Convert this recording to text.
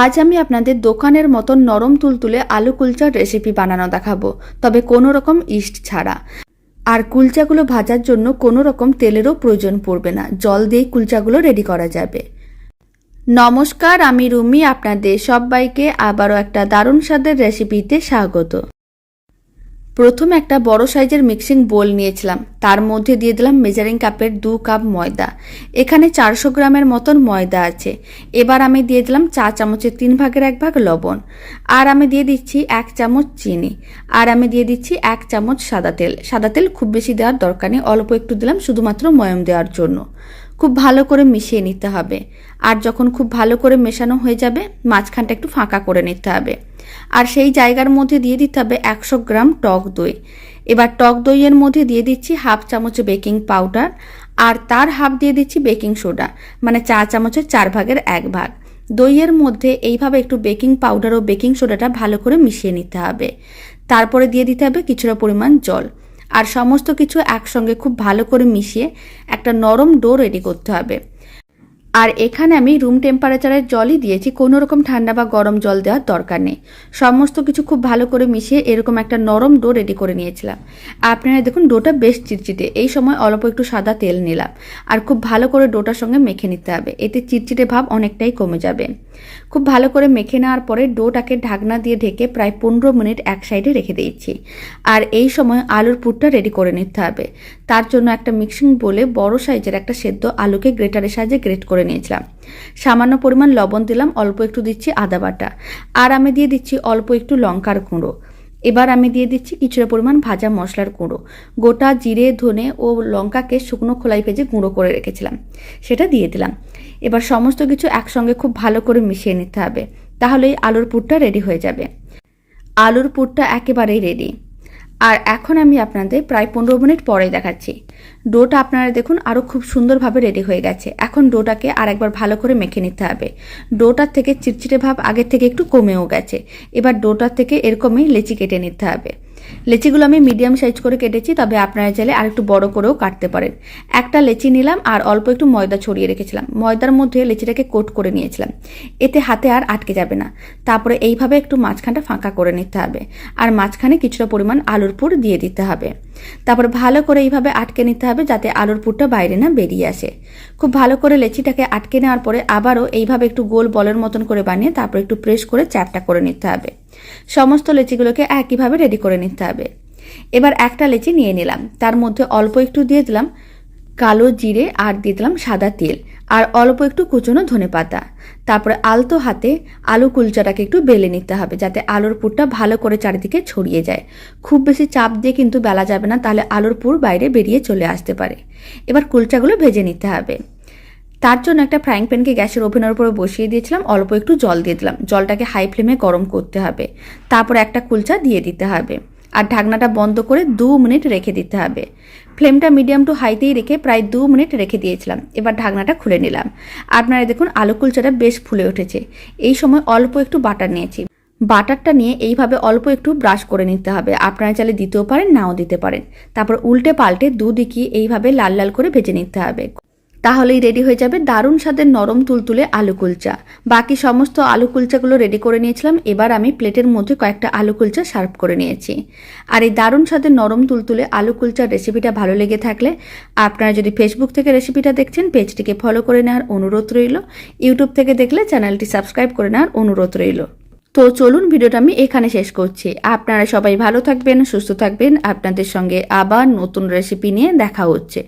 আজ আমি আপনাদের দোকানের মতন নরম তুলতুলে আলু কুলচার রেসিপি বানানো দেখাবো, তবে কোনো রকম ইস্ট ছাড়া। আর কুলচাগুলো ভাজার জন্য কোনো রকম তেলেরও প্রয়োজন পড়বে না, জল দিয়ে কুলচাগুলো রেডি করা যাবে। নমস্কার, আমি রুমি, আপনাদের সবাইকে আবারও একটা দারুণ স্বাদের রেসিপিতে স্বাগত। প্রথমে একটা বড় সাইজের মিক্সিং বোল নিয়েছিলাম। তার মধ্যে দিয়ে দিলাম মেজারিং কাপের দু কাপ ময়দা। এখানে চারশো গ্রামের মতন ময়দা আছে। এবার আমি দিয়ে দিলাম চা চামচের তিন ভাগের এক ভাগ লবণ। আর আমি দিয়ে দিচ্ছি এক চামচ চিনি। আর আমি দিয়ে দিচ্ছি এক চামচ সাদা তেল। সাদা তেল খুব বেশি দেওয়ার দরকার নেই। অল্প একটু দিলাম শুধুমাত্র ময়ম দেওয়ার জন্য। খুব ভালো করে মিশিয়ে নিতে হবে। আর যখন খুব ভালো করে মেশানো হয়ে যাবে, মাঝখানটা একটু ফাঁকা করে নিতে হবে। আর সেই জায়গার মধ্যে দিয়ে দিতে হবে একশো গ্রাম টক দই। এবার টক দইয়ের মধ্যে দিয়ে দিচ্ছি হাফ চামচ বেকিং পাউডার আর তার হাফ দিয়ে দিচ্ছি বেকিং সোডা মানে চা চামচের চার ভাগের এক ভাগ। দইয়ের মধ্যে এইভাবে একটু বেকিং পাউডার ও বেকিং সোডাটা ভালো করে মিশিয়ে নিতে হবে। তারপরে দিয়ে দিতে হবে কিছুটা পরিমাণ জল। আর সমস্ত কিছু একসঙ্গে খুব ভালো করে মিশিয়ে একটা নরম ডো রেডি করতে হবে। আর এখানে আমি রুম টেম্পারেচারের জলই দিয়েছি, কোনো রকম ঠান্ডা বা গরম জল দেওয়ার দরকার নেই। সমস্ত কিছু খুব ভালো করে মিশিয়ে এরকম একটা নরম ডো রেডি করে নিয়েছিলাম। আপনারা দেখুন ডোটা বেশ চিটচিটে, এই সময় অল্প একটু সাদা তেল নিলাম। আর খুব ভালো করে ডোটার সঙ্গে মেখে নিতে হবে, এতে চিটচিটে ভাব অনেকটাই কমে যাবে। খুব ভালো করে মেখে নেওয়ার পরে ডোটাকে ঢাকনা দিয়ে ঢেকে প্রায় পনেরো মিনিট এক সাইডে রেখে দিয়েছি। আর এই সময় আলুর পুরটা রেডি করে নিতে হবে। তার জন্য একটা মিক্সিং বলে বড় সাইজের একটা সেদ্ধ আলুকে গ্রেটারের সাহায্যে গ্রেট করে নিয়েছিলাম। সামান্য পরিমাণ লবণ দিলাম, অল্প একটু দিচ্ছি আদা বাটা। আর আমি দিয়ে দিচ্ছি অল্প একটু লঙ্কার গুঁড়ো। এবার আমি দিয়ে দিচ্ছি কিছুটা পরিমাণ ভাজা মশলার গুঁড়ো। গোটা জিরে, ধনে ও লঙ্কাকে শুকনো খোলাই ভেজে গুঁড়ো করে রেখেছিলাম। সেটা দিয়ে দিলাম। এবার সমস্ত কিছু একসঙ্গে খুব ভালো করে মিশিয়ে নিতে হবে। তাহলেই আলুর পুরটা রেডি হয়ে যাবে। আলুর পুরটা একেবারেই রেডি আর এখন আমি আপনাদের প্রায় পনেরো মিনিট পরে দেখাচ্ছি। ডোটা আপনারা দেখুন আরও খুব সুন্দরভাবে রেডি হয়ে গেছে। এখন ডোটাকে আর একবার ভালো করে মেখে নিতে হবে। ডোটার থেকে চিটচিটে ভাব আগের থেকে একটু কমেও গেছে। এবার ডোটার থেকে এরকমই লেচি কেটে নিতে হবে। লেচিগুলো আমি মিডিয়াম সাইজ করে কেটেছি, তবে আপনারা চাইলে আর একটু বড় করেও কাটতে পারেন। একটা লেচি নিলাম আর অল্প একটু ময়দা ছড়িয়ে রেখেছিলাম। ময়দার মধ্যে লেচিটাকে কোট করে নিয়েছিলাম। এতে হাতে আর আটকে যাবে না। তারপরে এইভাবে একটু মাঝখানটা ফাঁকা করে নিতে হবে। আর মাঝখানে কিছুটা পরিমাণ আলুর পুর দিয়ে দিতে হবে। তারপর ভালো করে এইভাবে আটকে নিতে হবে যাতে আলুর পুরটা বাইরে না বেরিয়ে আসে। খুব ভালো করে লেচিটাকে আটকে নেওয়ার পরে আবারও এইভাবে একটু গোল বলের মতন করে বানিয়ে তারপর একটু প্রেস করে চ্যাপটা করে নিতে হবে। সমস্ত লেচিগুলোকে একইভাবে রেডি করে নিতে হবে। এবার একটা লেচি নিয়ে নিলাম। তার মধ্যে অল্প একটু দিয়ে দিলাম কালো জিরে আর দিয়ে দিলাম সাদা তেল। আর অল্প একটু কুচনো ধনে পাতা। তারপরে আলতো হাতে আলু কুলচাটাকে একটু বেলে নিতে হবে যাতে আলুর পুরটা ভালো করে চারিদিকে ছড়িয়ে যায়। খুব বেশি চাপ দিয়ে কিন্তু বেলা যাবে না, তাহলে আলুর পুর বাইরে বেরিয়ে চলে আসতে পারে। এবার কুলচাগুলো ভেজে নিতে হবে। তার জন্য একটা ফ্রাইং প্যানকে গ্যাসের ওভেনের উপরে বসিয়ে দিয়েছিলাম, অল্প একটু জল দিয়ে দিলাম। জলটাকে হাই ফ্লেমে গরম করতে হবে। তারপর একটা কুলচা দিয়ে দিতে হবে। আর ঢাকনাটা বন্ধ করে দু মিনিট রেখে দিতে হবে। ফ্লেমটা মিডিয়াম টু হাইতেই রেখে প্রায় দু মিনিট রেখে দিয়েছিলাম। এবার ঢাকনাটা খুলে নিলাম। আপনারা দেখুন, আলু কুলচাটা বেশ ফুলে উঠেছে। এই সময় অল্প একটু বাটার নিয়েছি। বাটারটা নিয়ে এইভাবে অল্প একটু ব্রাশ করে নিতে হবে। আপনারা চাইলে দিতেও পারেন, নাও দিতে পারেন। তারপর উল্টে পাল্টে দুদিকই এইভাবে লাল লাল করে ভেজে নিতে হবে। তাহলেই রেডি হয়ে যাবে দারুণ স্বাদের নরম তুলতুলে আলু কুলচা। বাকি সমস্ত আলু কুলচাগুলো রেডি করে নিয়েছিলাম, এবার আমি প্লেটের মধ্যে কয়েকটা আলু কুলচা সার্ভ করে নিয়েছি। আর এই দারুণ স্বাদের নরম তুলতুলে আলু কুলচার রেসিপিটা ভালো লেগে থাকলে আপনারা যদি ফেসবুক থেকে রেসিপিটা দেখছেন পেজটিকে ফলো করে নেওয়ার অনুরোধ রইল। ইউটিউব থেকে দেখলে চ্যানেলটি সাবস্ক্রাইব করে নেওয়ার অনুরোধ রইল। তো চলুন ভিডিওটা আমি এখানে শেষ করছি। আপনারা সবাই ভালো থাকবেন, সুস্থ থাকবেন। আপনাদের সঙ্গে আবার নতুন রেসিপি নিয়ে দেখা হচ্ছে।